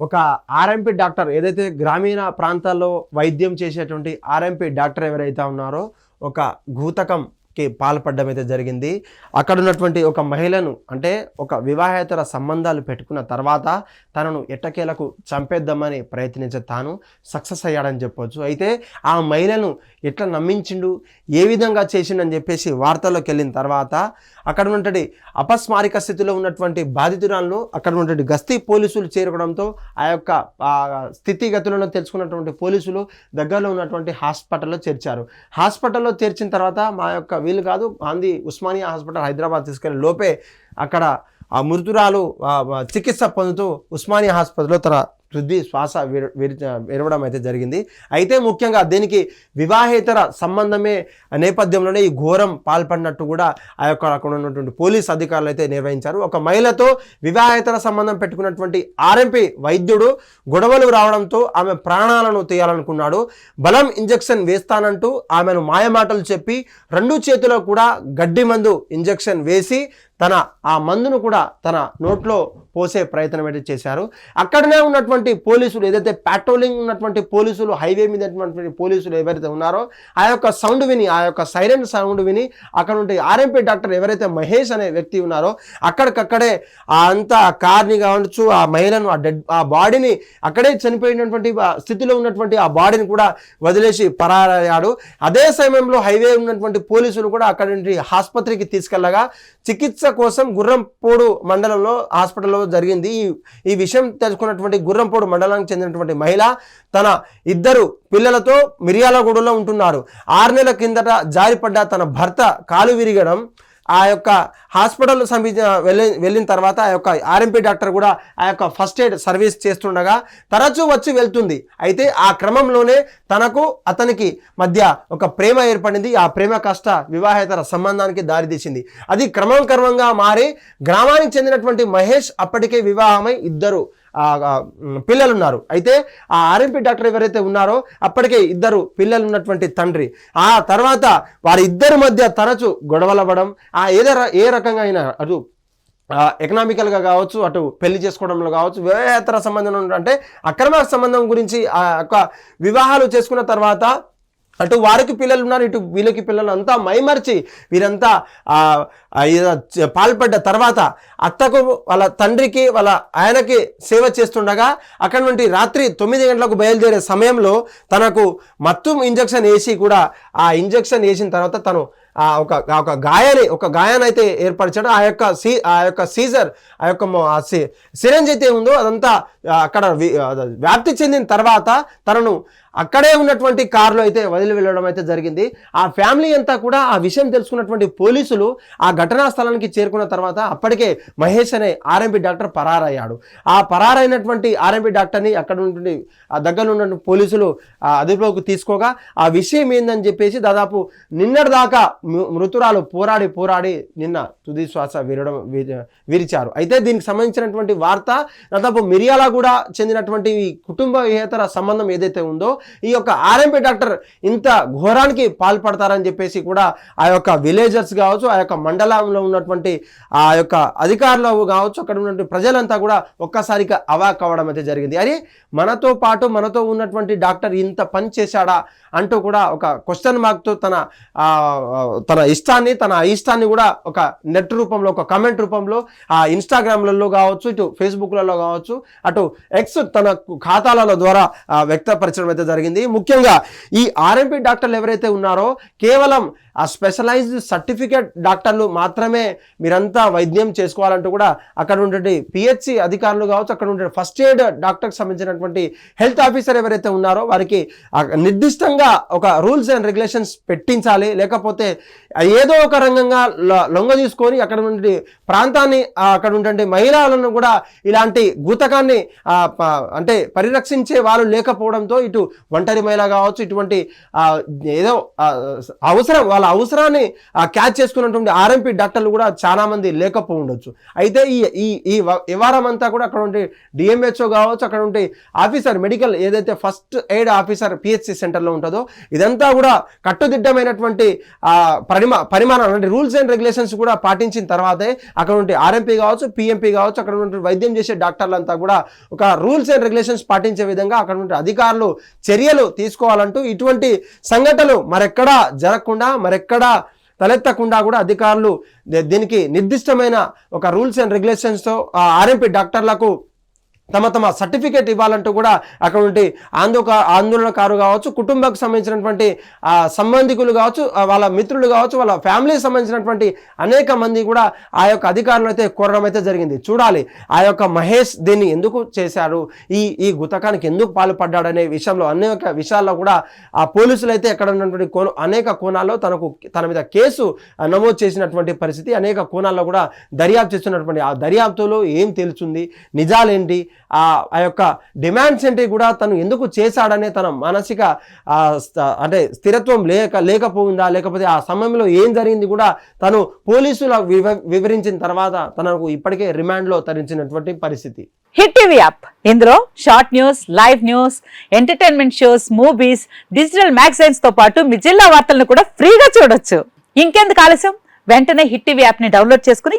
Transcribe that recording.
ఒక RMP doctor ఏదైతే గ్రామీణ ప్రాంతాల్లో వైద్యం చేసేటువంటి ఆర్ఎంపీ డాక్టర్ ఎవరైతే ఉన్నారో ఒక కి పాల్పడడం అయితే జరిగింది. అక్కడ ఉన్నటువంటి ఒక మహిళను అంటే ఒక వివాహేతర సంబంధాలు పెట్టుకున్న తర్వాత తనను ఎట్టకేలకు చంపేద్దామని ప్రయత్నించే తాను సక్సెస్ అయ్యాడని చెప్పొచ్చు. అయితే ఆ మహిళను ఎట్లా నమ్మించిండు? ఏ విధంగా చేసిండని చెప్పేసి వార్తల్లోకి వెళ్ళిన తర్వాత అక్కడ ఉన్నటువంటి అపస్మారిక స్థితిలో ఉన్నటువంటి బాధితురాలను అక్కడ ఉన్నటువంటి గస్తీ పోలీసులు చేరుకోవడంతో ఆ యొక్క స్థితిగతులను తెలుసుకున్నటువంటి పోలీసులు దగ్గరలో ఉన్నటువంటి హాస్పిటల్లో చేర్చారు. హాస్పిటల్లో చేర్చిన తర్వాత మా యొక్క వీలు కాదు గాంధీ ఉస్మానియా హాస్పిటల్ హైదరాబాద్ తీసుకెళ్ళి లోపే అక్కడ ఆ మృతురాలు చికిత్స పొందుతూ ఉస్మానియా హాస్పిటల్లో తన తుది శ్వాస విర- విరవడం అయితే జరిగింది. అయితే ముఖ్యంగా దీనికి వివాహేతర సంబంధమే నేపథ్యంలోనే ఈ ఘోరం పాల్పడినట్టు కూడా ఆ యొక్క అక్కడ ఉన్నటువంటి పోలీస్ అధికారులు అయితే నిర్వహించారు. ఒక మహిళతో వివాహేతర సంబంధం పెట్టుకున్నటువంటి ఆర్ఎంపీ వైద్యుడు గొడవలు రావడంతో ఆమె ప్రాణాలను తీయాలనుకున్నాడు. బలం ఇంజెక్షన్ వేస్తానంటూ ఆమెను మాయమాటలు చెప్పి రెండు చేతిలో కూడా గడ్డి మందు ఇంజెక్షన్ వేసి తన ఆ మందును కూడా తన నోట్లో పోసే ప్రయత్నం అయితే చేశారు. అక్కడనే ఉన్నటువంటి పోలీసులు ఏదైతే పాట్రోలింగ్ ఉన్నటువంటి పోలీసులు హైవే మీద ఉన్నటువంటి పోలీసులు ఎవరైతే ఉన్నారో ఆ యొక్క సౌండ్ విని ఆ యొక్క సైలెంట్ సౌండ్ విని అక్కడ ఉంటే ఆర్ఎంపీ డాక్టర్ ఎవరైతే మహేష్ అనే వ్యక్తి ఉన్నారో అక్కడికక్కడే ఆ అంత కార్ని కావచ్చు ఆ మహిళను ఆ డెడ్ ఆ బాడీని అక్కడే చనిపోయినటువంటి స్థితిలో ఉన్నటువంటి ఆ బాడీని కూడా వదిలేసి పరారయ్యాడు. అదే సమయంలో హైవే ఉన్నటువంటి పోలీసులు కూడా అక్కడి నుండి ఆసుపత్రికి తీసుకెళ్ళగా చికిత్స కోసం గుర్రంపోడు మండలంలో హాస్పిటల్లో జరిగింది. ఈ ఈ విషయం తెలుసుకున్నటువంటి గుర్రంపోడు మండలానికి చెందినటువంటి మహిళ తన ఇద్దరు పిల్లలతో మిర్యాలగూడలో ఉంటున్నారు. ఆరు నెలల కిందట జారిపడ్డ తన భర్త కాలు విరిగడం ఆ యొక్క హాస్పిటల్ సమీప వెళ్ళి వెళ్ళిన తర్వాత ఆ యొక్క ఆర్ఎంపీ డాక్టర్ కూడా ఆ యొక్క ఫస్ట్ ఎయిడ్ సర్వీస్ చేస్తుండగా తరచూ వచ్చి వెళ్తుంది. అయితే ఆ క్రమంలోనే తనకు అతనికి మధ్య ఒక ప్రేమ ఏర్పడింది. ఆ ప్రేమ కాస్త వివాహేతర సంబంధానికి దారితీసింది అది క్రమం క్రమంగా మారి గ్రామానికి చెందినటువంటి మహేష్ అప్పటికే వివాహమై ఇద్దరు పిల్లలు ఉన్నారు అయితే ఆ ఆర్ఎంపీ డాక్టర్ ఎవరైతే ఉన్నారో అప్పటికే ఇద్దరు పిల్లలు ఉన్నటువంటి తండ్రి. ఆ తర్వాత వారి ఇద్దరి మధ్య తరచు గొడవలవ్వడం ఆ ఏదో ఏ రకంగా అయినా అటు ఎకనామికల్గా కావచ్చు అటు పెళ్ళి చేసుకోవడంలో కావచ్చు వివాహేతర సంబంధం అంటే అక్రమ సంబంధం గురించి ఆ యొక్క వివాహాలు చేసుకున్న తర్వాత అటు వారికి పిల్లలు ఉన్నారు ఇటు వీళ్ళకి పిల్లలు అంతా మైమర్చి వీరంతా పాల్పడ్డ తర్వాత అత్తకు వాళ్ళ తండ్రికి వాళ్ళ ఆయనకి సేవ చేస్తుండగా అక్కడ నుండి రాత్రి తొమ్మిది గంటలకు బయలుదేరే సమయంలో తనకు మత్తు ఇంజక్షన్ వేసి కూడా ఆ ఇంజక్షన్ వేసిన తర్వాత తను ఆ ఒక ఒక గాయాన్ని ఒక గాయాన్ని అయితే ఏర్పరిచాడు. ఆ యొక్క సీ ఆ యొక్క సీజర్ ఆ యొక్క సిరంజ్ అయితే ఉందో అదంతా అక్కడ వ్యాప్తి చెందిన తర్వాత తనను అక్కడే ఉన్నటువంటి కారులో అయితే వదిలి వెళ్ళడం అయితే జరిగింది. ఆ ఫ్యామిలీ అంతా కూడా ఆ విషయం తెలుసుకున్నటువంటి పోలీసులు ఆ ఘటనా స్థలానికి చేరుకున్న తర్వాత అప్పటికే మహేష్ అనే ఆర్ఎంపీ డాక్టర్ పరారయ్యాడు. ఆ పరారైనటువంటి ఆర్ఎంపీ డాక్టర్ని అక్కడ ఉన్నటువంటి ఆ దగ్గర ఉన్నటువంటి పోలీసులు అదుపులోకి తీసుకోగా ఆ విషయం ఏందని చెప్పేసి దాదాపు నిన్నటి దాకా మృతురాలు పోరాడి పోరాడి నిన్న తుది శ్వాస విరడం విరిచారు. అయితే దీనికి సంబంధించినటువంటి వార్త దాదాపు మిరియాల కూడా చెందినటువంటి కుటుంబ సంబంధం ఏదైతే ఉందో ఈ యొక్క ఆర్ఎంపీ డాక్టర్ ఇంత ఘోరానికి పాల్పడతారని చెప్పేసి కూడా ఆ యొక్క విలేజర్స్ కావచ్చు ఆ యొక్క మండలంలో ఉన్నటువంటి ఆ యొక్క అధికారులు కావచ్చు అక్కడ ఉన్నటువంటి ప్రజలంతా కూడా ఒక్కసారిగా అవాక్ అవ్వడం అయితే జరిగింది. అరే మనతో పాటు మనతో ఉన్నటువంటి డాక్టర్ ఇంత పని చేశాడా అంటూ కూడా ఒక క్వశ్చన్ మార్క్తో తన ఆ, తన ఇష్టాన్ని తన ఇష్టాన్ని కూడా ఒక నెట్ రూపంలో ఒక కమెంట్ రూపంలో ఆ ఇన్స్టాగ్రామ్లలో కావచ్చు ఇటు ఫేస్బుక్లలో కావచ్చు అటు ఎక్స్ తన ఖాతాల ద్వారా వ్యక్తపరచడం అయితే జరిగింది. ముఖ్యంగా ఈ ఆర్ఎంపీ డాక్టర్లు ఎవరైతే ఉన్నారో కేవలం ఆ స్పెషలైజ్డ్ సర్టిఫికేట్ డాక్టర్లు మాత్రమే మీరంతా వైద్యం చేసుకోవాలంటూ కూడా అక్కడ ఉండే పిహెచ్సి అధికారులు కావచ్చు అక్కడ ఉండే ఫస్ట్ ఎయిడ్ డాక్టర్కి సంబంధించినటువంటి హెల్త్ ఆఫీసర్ ఎవరైతే ఉన్నారో వారికి నిర్దిష్టంగా ఒక రూల్స్ అండ్ రెగ్యులేషన్స్ పెట్టించాలి. లేకపోతే ఏదో ఒక రంగంగా లొంగ తీసుకొని అక్కడ ఉండే ప్రాంతాన్ని అక్కడ ఉండే మహిళలను కూడా ఇలాంటి గూతకాన్ని అంటే పరిరక్షించే వాళ్ళు లేకపోవడంతో ఇటు ఒంటరి మహిళ కావచ్చు ఇటువంటి ఏదో అవసరం వాళ్ళ అవసరాన్ని క్యాచ్ చేసుకున్నటువంటి ఆర్ఎంపీ డాక్టర్లు కూడా చాలా మంది లేకపో ఉండొచ్చు. అయితే ఈ ఈ ఈ వ- వ్యవహారం అంతా కూడా అక్కడ ఉండే డిఎంహెచ్ఓ కావచ్చు అక్కడ ఉండే ఆఫీసర్ మెడికల్ ఏదైతే ఫస్ట్ ఎయిడ్ ఆఫీసర్ పిహెచ్సి సెంటర్లో ఉంటుందో ఇదంతా కూడా కట్టుదిట్టమైనటువంటి పరిమా పరిమాణం అంటే రూల్స్ అండ్ రెగ్యులేషన్స్ కూడా పాటించిన తర్వాతే అక్కడ ఉండే ఆర్ఎంపీ కావచ్చు పిఎంపీ కావచ్చు అక్కడ ఉండే వైద్యం చేసే డాక్టర్లంతా కూడా ఒక రూల్స్ అండ్ రెగ్యులేషన్స్ పాటించే విధంగా అక్కడ ఉండే అధికారులు చర్యలు తీసుకోవాలంటూ ఇటువంటి సంఘటనలు మరెక్కడా జరగకుండా మరెక్కడా తలెత్తకుండా కూడా అధికారులు దీనికి నిర్దిష్టమైన ఒక రూల్స్ అండ్ రెగ్యులేషన్స్తో ఆర్ఎంపీ డాక్టర్లకు తమ తమ సర్టిఫికేట్ ఇవ్వాలంటూ కూడా అక్కడ ఉండి ఆందోళన ఆందోళనకారు కావచ్చు కుటుంబకు సంబంధించినటువంటి సంబంధికులు కావచ్చు వాళ్ళ మిత్రులు కావచ్చు వాళ్ళ ఫ్యామిలీకి సంబంధించినటువంటి అనేక మంది కూడా ఆ యొక్క అధికారులు అయితే కోరడం అయితే జరిగింది. చూడాలి ఆ యొక్క మహేష్ దీన్ని ఎందుకు చేశారు? ఈ ఈ గుతకానికి ఎందుకు పాల్పడ్డాడు అనే విషయంలో అనేక విషయాల్లో కూడా ఆ పోలీసులు అయితే ఎక్కడ ఉన్నటువంటి కోణ అనేక కోణాల్లో తనకు తన మీద కేసు నమోదు చేసినటువంటి పరిస్థితి అనేక కోణాల్లో కూడా దర్యాప్తు చేస్తున్నటువంటి ఆ దర్యాప్తులో ఏం తెలుస్తుంది? నిజాలేంటి? ఆ ఆ యొక్క డిమాండ్స్ ఏంటి కూడా తను ఎందుకు చేశాడనే తన మానసిక స్థ- అంటే స్థిరత్వం లేక లేకపోయిందా? లేకపోతే ఆ సమయంలో ఏం జరిగింది కూడా తను పోలీసుల వివ వివరించిన తర్వాత తనకు ఇప్పటికే రిమాండ్లో తరించినటువంటి పరిస్థితి. Hit TV app. ఇందులో short news live news entertainment shows movies digital మ్యాగజైన్స్తో పాటు మీ జిల్లా వార్తలను కూడా ఫ్రీగా చూడొచ్చు. ఇంకెందుకు ఆలస్యం? వెంటనే హిట్ టీవీ యాప్ని డౌన్లోడ్ చేసుకుని